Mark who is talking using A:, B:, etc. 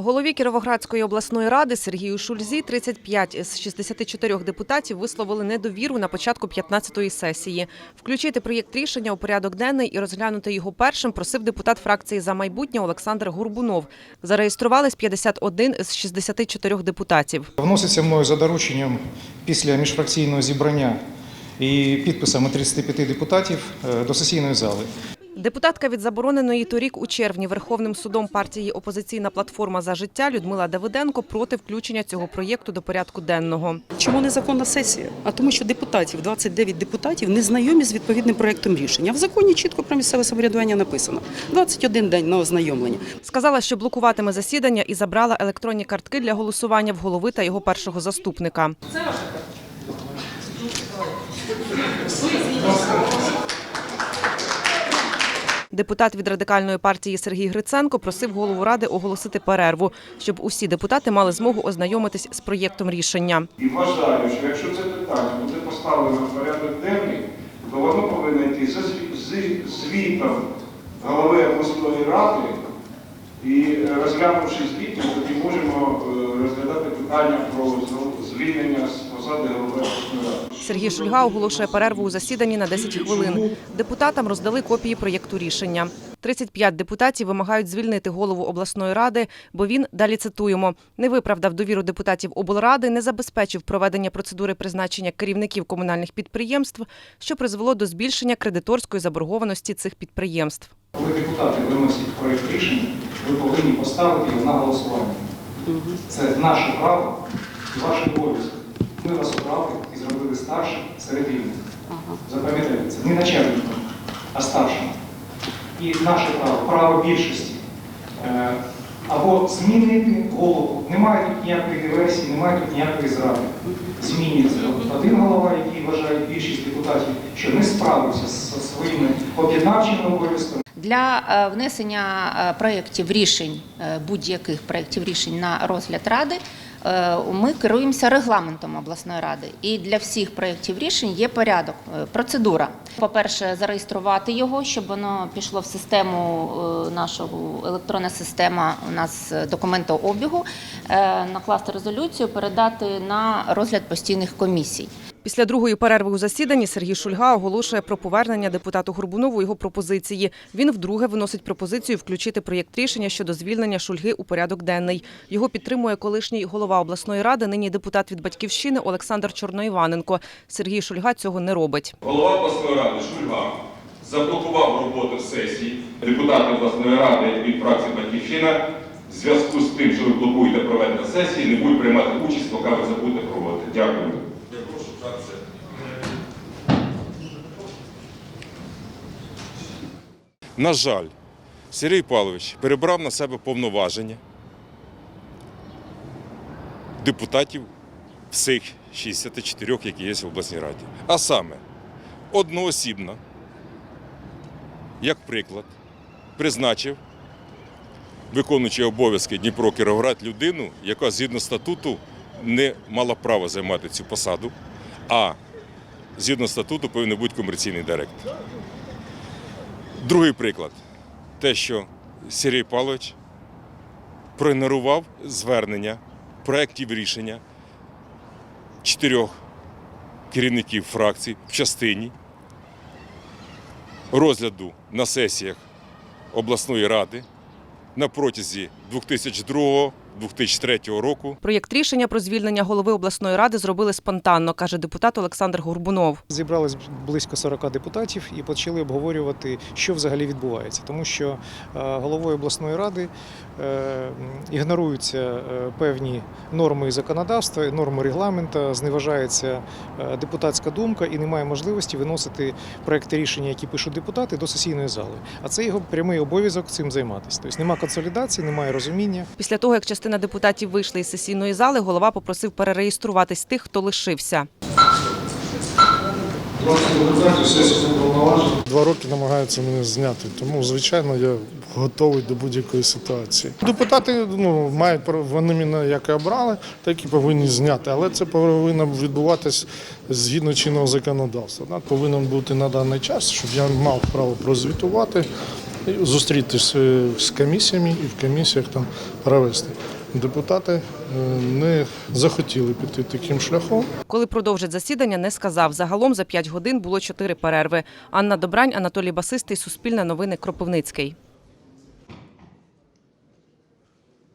A: Голові Кіровоградської обласної ради Сергію Шульзі 35 з 64 депутатів висловили недовіру на початку 15-ї сесії. Включити проєкт рішення у порядок денний і розглянути його першим просив депутат фракції за майбутнє Олександр Гурбунов. Зареєструвались 51 з 64 депутатів.
B: Вноситься мною за дорученням після міжфракційного зібрання і підписами 35 депутатів е, до сесійної зали.
A: Депутатка від забороненої торік у червні Верховним судом партії Опозиційна платформа за життя Людмила Давиденко проти включення цього проєкту до порядку денного.
C: Чому незаконна сесія? А тому, що депутатів, 29 депутатів, не знайомі з відповідним проектом рішення. В законі чітко про місцеве самоврядування написано 21 день на ознайомлення.
A: Сказала, що блокуватиме засідання і забрала електронні картки для голосування в голови та його першого заступника. Депутат від радикальної партії Сергій Гриценко просив голову ради оголосити перерву, щоб усі депутати мали змогу ознайомитись з проєктом рішення.
D: І вважаю, що якщо це питання буде поставлено в порядок денний, то воно повинно йти за звітом голови обласної ради. І е, розглянувши звіт, ми тоді можемо е, розглядати питання про звільнення з посади голови ради.
A: Сергій Шульга оголошує перерву у засіданні на 10 хвилин. Депутатам роздали копії проєкту рішення. 35 депутатів вимагають звільнити голову обласної ради, бо він, далі цитуємо, не виправдав довіру депутатів облради, не забезпечив проведення процедури призначення керівників комунальних підприємств, що призвело до збільшення кредиторської заборгованості цих підприємств.
B: Коли депутати виносять проєкт рішення, ви повинні поставити його на голосування. Це наше право ваш обов'язок. Ми вас обрали і зробили старшим серед рівних. Запам'ятайте це не начальником, а старшим. І наше право, право більшості. Е, Або змінити голову. Немає тут ніякої диверсії, немає тут ніякої зради. Змінюється один голова, який вважає більшість депутатів, що не справився зі своїми об'єднавчими обов'язками.
E: Для е, внесення е, проєктів рішень, будь-яких проєктів рішень на розгляд ради, ми керуємося регламентом обласної ради. І для всіх проєктів рішень є порядок, е, процедура. По-перше, зареєструвати його, щоб воно пішло в систему е, нашого електронна система у нас е, документообігу, е, накласти резолюцію, передати на розгляд постійних комісій.
A: Після другої перерви у засіданні Сергій Шульга оголошує про повернення депутату Горбунову його пропозиції. Він вдруге виносить пропозицію включити проєкт рішення щодо звільнення Шульги у порядок денний. Його підтримує колишній голова обласної ради, нині депутат від батьківщини Олександр Чорноїваненко. Сергій Шульга цього не робить.
F: Голова обласної ради Шульга заблокував роботу сесії. Депутати обласної ради від фракції Батьківщина в зв'язку з тим, що ви блокуєте проведення сесії, не будуть приймати участь, поки ви це будете проводити. Дякую. На жаль, Сергій Павлович перебрав на себе повноваження депутатів всіх 64, які є в обласній раді. А саме, одноосібно, як приклад, призначив виконуючий обов'язки Дніпро Кіровоград людину, яка згідно статуту не мала права займати цю посаду, а згідно статуту повинен бути комерційний директор. Другий приклад. Те, що Сергій Павлович проігнорував звернення проєктів рішення чотирьох керівників фракцій в частині розгляду на сесіях обласної ради на протязі 2002-2003 року
A: Проєкт рішення про звільнення голови обласної ради зробили спонтанно, каже депутат Олександр Горбунов.
B: Зібрались близько 40 депутатів і почали обговорювати, що взагалі відбувається, тому що е, головою обласної ради е, ігноруються е, певні норми законодавства, норми регламенту, зневажається депутатська думка і немає можливості виносити проекти рішення, які пишуть депутати, до сесійної зали. А це його прямий обов'язок цим займатися. Тобто немає консолідації, немає розуміння.
A: Після того, як частина депутатів вийшли із сесійної зали, голова попросив перереєструватись тих, хто лишився.
G: Два роки намагаються мене зняти, тому звичайно я готовий до будь-якої ситуації. Депутати ну мають вони мене як і обрали, так і повинні зняти. Але це повинно відбуватись згідно чинного законодавства. Да, Повинен бути на даний час, щоб я мав право прозвітувати зустрітися з комісіями і в комісіях там провести. Депутати е, не захотіли піти таким шляхом.
A: Коли продовжить засідання, не сказав. Загалом за 5 годин було 4 перерви. Анна Добрань, Анатолій Басистий, Суспільне новини, Кропивницький.